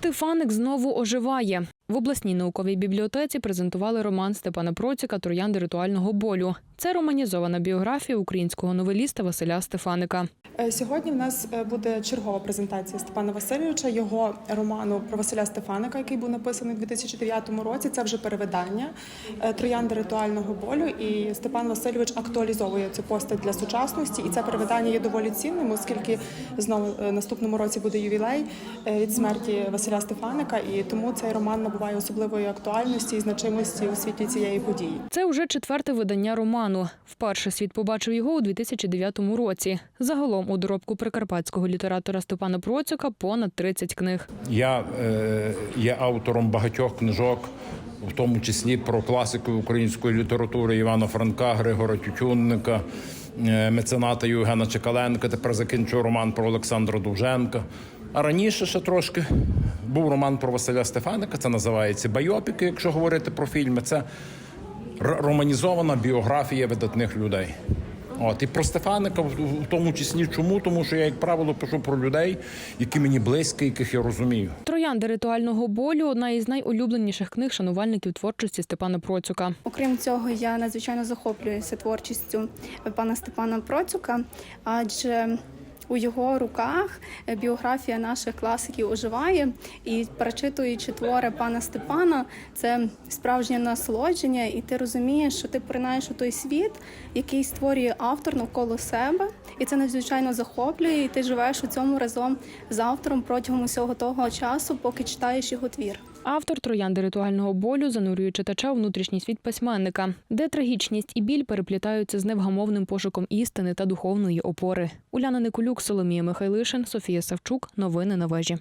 Стефаник знову оживає. В обласній науковій бібліотеці презентували роман Степана Процяка Троянди ритуального болю. Це романізована біографія українського новеліста Василя Стефаника. Е, Сьогодні в нас е, буде чергова презентація Степана Васильовича, його роману про Василя Стефаника, який був написаний у 2009 році. Це вже перевидання е, троянди ритуального болю. І Степан Васильович актуалізовує цю постать для сучасності. І це перевидання є доволі цінним, оскільки знову наступному році буде ювілей від смерті Василя Стефаника, і тому цей роман набуває особливої актуальності і значимості у світлі цієї події. Це вже четверте видання роману. Вперше світ побачив його у 2009 році. Загалом у доробку прикарпатського літератора Степана Процяка понад 30 книг. Я е, є автором багатьох книжок, в тому числі про класику української літератури Івана Франка, Григора Тютюнника, е, мецената Євгена Чекаленка. Тепер закінчую роман про Олександра Довженка. А раніше ще трошки був роман про Василя Стефаника. Це називається Байопіки, якщо говорити про фільми. Це романізована біографія видатних людей. От і про Стефаника, в тому числі чому? Тому що я, як правило, пишу про людей, які мені близькі, яких я розумію. Троянди ритуального болю одна із найулюбленіших книг шанувальників творчості Степана Процюка. Окрім цього, я надзвичайно захоплююся творчістю пана Степана Процюка, адже у його руках біографія наших класиків оживає, і перечитуючи твори пана Степана, це справжнє насолодження, і ти розумієш, що ти принаєш у той світ, який створює автор навколо себе, і це надзвичайно захоплює. І ти живеш у цьому разом з автором протягом усього того часу, поки читаєш його твір. Автор троянди ритуального болю занурює читача у внутрішній світ письменника, де трагічність і біль переплітаються з невгамовним пошуком істини та духовної опори. Уляна Николюк, Соломія Михайлишин, Софія Савчук. Новини на вежі.